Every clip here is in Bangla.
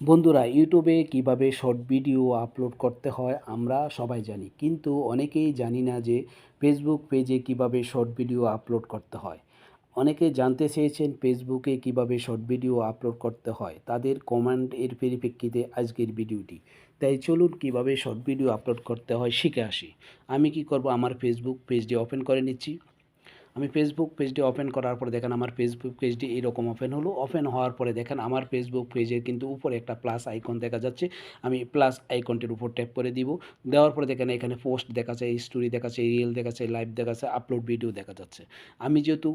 বন্ধুরা, ইউটিউবে কীভাবে শর্ট ভিডিও আপলোড করতে হয় আমরা সবাই জানি, কিন্তু অনেকেই জানি না যে ফেসবুক পেজে কীভাবে শর্ট ভিডিও আপলোড করতে হয়। অনেকে জানতে চেয়েছেন ফেসবুকে কীভাবে শর্ট ভিডিও আপলোড করতে হয়, তাদের কমেন্ট এর পরিপ্রেক্ষিতে আজকের ভিডিওটি। তাই চলুন কীভাবে শর্ট ভিডিও আপলোড করতে হয় শিখে আসি। আমি কি করব? আমার ফেসবুক পেজটি ওপেন করে নিচ্ছি। আমি ফেসবুক পেজটি ওপেন করার পরে দেখেন আমার ফেসবুক পেজটি এরকম ওপেন হলো। ওপেন হওয়ার পরে দেখেন আমার ফেসবুক পেজের কিন্তু উপরে একটা প্লাস আইকন দেখা যাচ্ছে। আমি প্লাস আইকনটির উপর ট্যাপ করে দিব। দেওয়ার পরে দেখেন এখানে পোস্ট দেখাচ্ছে স্টোরি দেখাচ্ছে রিয়েল রিল লাইভ দেখাচ্ছে আপলোড ভিডিও দেখা যাচ্ছে। আমি যেহেতু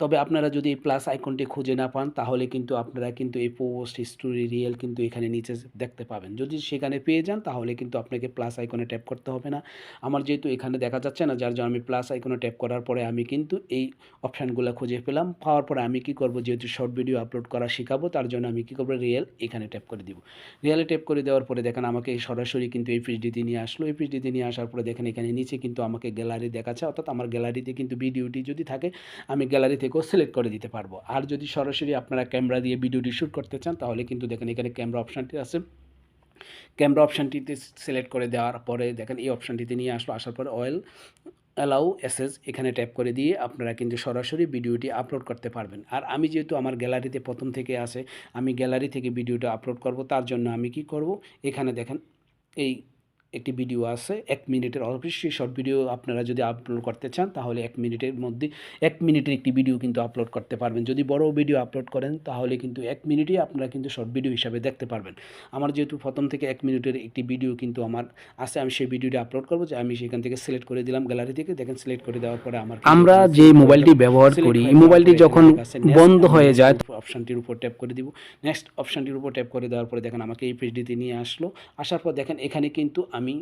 তবে আপনারা যদি প্লাস আইকনটি খুঁজে না পান, তাহলে কিন্তু আপনারা কিন্তু এই পোস্ট স্টোরি রিয়েল কিন্তু এখানে নিচে দেখতে পাবেন। যদি সেখানে পেয়ে যান, তাহলে কিন্তু আপনাকে প্লাস আইকনে ট্যাপ করতে হবে না। আমার যেহেতু এখানে দেখা যাচ্ছে না, যার জন্য আমি প্লাস আইকনে ট্যাপ করার পরে আমি কিন্তু এই অপশানগুলো খুঁজে পেলাম। পাওয়ার পরে আমি কি করব, যেহেতু শর্ট ভিডিও আপলোড করা শেখাবো, তার জন্য আমি কি করব রিয়েল এখানে ট্যাপ করে দিব। রিয়েলে ট্যাপ করে দেওয়ার পরে দেখেন আমাকে সরাসরি কিন্তু এই পেজটিতে নিয়ে আসলো। এই পেজটিতে নিয়ে আসার পরে দেখেন এখানে নিচে কিন্তু আমাকে গ্যালারি দেখাচ্ছে। অর্থাৎ আমার গ্যালারিতে কিন্তু ভিডিওটি যদি থাকে, আমি গ্যালারি থেকেও সিলেক্ট করে দিতে পারব। আর যদি সরাসরি আপনারা ক্যামেরা দিয়ে ভিডিওটি শ্যুট করতে চান, তাহলে কিন্তু দেখেন এখানে ক্যামেরা অপশানটি আছে। ক্যামেরা অপশানটিতে সিলেক্ট করে দেওয়ার পরে দেখেন এই অপশানটিতে নিয়ে আসলো, আসার পরে অয়েল অ্যালাউ এসএস এখানে ট্যাপ করে দিয়ে আপনারা কিন্তু সরাসরি ভিডিওটি আপলোড করতে পারবেন। আর আমি যেহেতু আমার গ্যালারিতে প্রথম থেকে আসে আমি গ্যালারি থেকে ভিডিওটা আপলোড করব, তার জন্য আমি কি করব? এখানে দেখেন এই একটি ভিডিও আছে এক মিনিটের অবশ্যই শর্ট ভিডিও আপনারা যদি আপলোড করতে চান তাহলে এক মিনিটের মধ্যে এক মিনিটের একটি ভিডিও কিন্তু আপলোড করতে পারবেন। যদি বড় ভিডিও আপলোড করেন তাহলে কিন্তু এক মিনিটেই আপনারা কিন্তু শর্ট ভিডিও হিসাবে দেখতে পারবেন। আমার যেহেতু প্রথম থেকে এক মিনিটের একটি ভিডিও কিন্তু আমার আছে আমি সেই ভিডিওটি আপলোড করব যে আমি সেখান থেকে সিলেক্ট করে দিলাম গ্যালারি থেকে দেখেন সিলেক্ট করে দেওয়ার পরে আমার আমরা যে মোবাইলটি ব্যবহার করি এই মোবাইলটি যখন বন্ধ হয়ে যায় অপশানটির উপর ট্যাপ করে দিব। নেক্সট অপশানটির উপর ট্যাপ করে দেওয়ার পরে দেখেন আমাকে এই পেজটিতে নিয়ে আসলো। আসার পর দেখেন এখানে কিন্তু আমি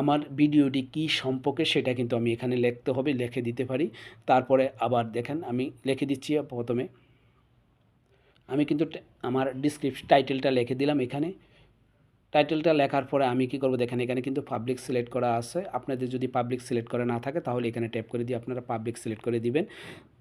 আমার ভিডিওটি কি সম্পর্কে সেটা কিন্তু আমি এখানে লিখতে হবে, লিখে দিতে পারি। তারপরে আবার দেখেন আমি লিখে দিচ্ছি প্রথমে। আমি কিন্তু আমার ডিসক্রিপশন টাইটেলটা লিখে দিলাম এখানে। টাইটেলটা লেখার পরে আমি কি করব? দেখেন এখানে কিন্তু পাবলিক সিলেক্ট করা আছে। আপনাদের যদি পাবলিক সিলেক্ট করা না থাকে, তাহলে এখানে ট্যাপ করে দিয়ে আপনারা পাবলিক সিলেক্ট করে দিবেন।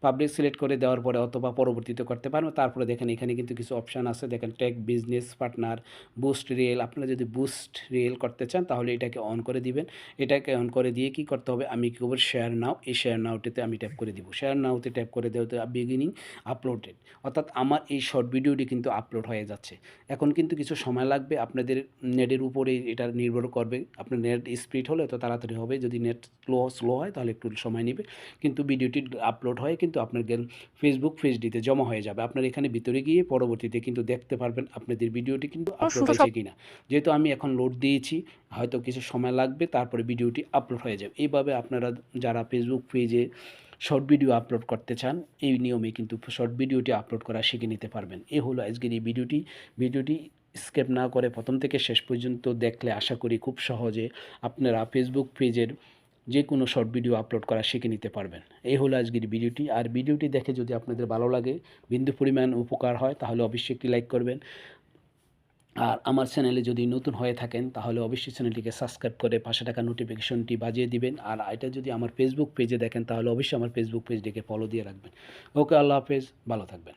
পাবলিক সিলেক্ট করে দেওয়ার পরে অথবা পরবর্তীতে করতে পারবেন তারপরে দেখেন এখানে কিন্তু কিছু অপশান আছে। দেখেন tech business partner boost reel আপনারা যদি বুস্ট রিয়েল করতে চান, তাহলে এটাকে অন করে দিবেন। এটাকে অন করে দিয়ে কি করতে হবে? আমি কী করব? শেয়ার নাও এই শেয়ার নাওটিতে আমি ট্যাপ করে দিব। শেয়ার নাওতে ট্যাপ করে দেওয়াতে বিগিনিং আপলোডেড অর্থাৎ আমার এই শর্ট ভিডিওটি কিন্তু আপলোড হয়ে যাচ্ছে। এখন কিন্তু কিছু সময় লাগবে। আপনাদের নেটের উপরে এটা নির্ভর করবে। আপনার নেট স্পিড হলে তো তাড়াতাড়ি হবে। যদি নেট স্লো স্লো হয়, তাহলে একটু সময় নেবে। কিন্তু ভিডিওটি আপলোড হয় কিন্তু আপনার গেম ফেসবুক পেজটিতে জমা হয়ে যাবে। আপনার এখানে ভিতরে গিয়ে পরবর্তীতে কিন্তু দেখতে পারবেন আপনাদের ভিডিওটি কিন্তু আপলোড হয়েছে কিনা। যেহেতু আমি এখন লোড দিয়েছি হয়তো কিছু সময় লাগবে তারপরে ভিডিওটি আপলোড হয়ে যাবে। এইভাবে আপনারা যারা ফেসবুক পেজে শর্ট ভিডিও আপলোড করতে চান এই নিয়মে কিন্তু শর্ট ভিডিওটি আপলোড করা শিখে নিতে পারবেন। এ হলো আজকের এই ভিডিওটি। ভিডিওটি স্কেপ না করে প্রথম থেকে শেষ পর্যন্ত দেখলে আশা করি খুব সহজে আপনারা ফেসবুক পেজের যে কোনো শর্ট ভিডিও আপলোড করা শিখে নিতে পারবেন। এই হলো আজকের ভিডিওটি আর ভিডিওটি দেখে যদি আপনাদের ভালো লাগে, বিন্দু পরিমাণ উপকার হয়, তাহলে অবশ্যই একটি লাইক করবেন। আর আমার চ্যানেলে যদি নতুন হয়ে থাকেন, তাহলে অবশ্যই চ্যানেলটিকে সাবস্ক্রাইব করে পাশে টাকা নোটিফিকেশনটি বাজিয়ে দিবেন। আর এটা যদি আমার ফেসবুক পেজে দেখেন, তাহলে অবশ্যই আমার ফেসবুক পেজটিকে ফলো দিয়ে রাখবেন। ওকে আল্লাহ হাফেজ, ভালো থাকবেন।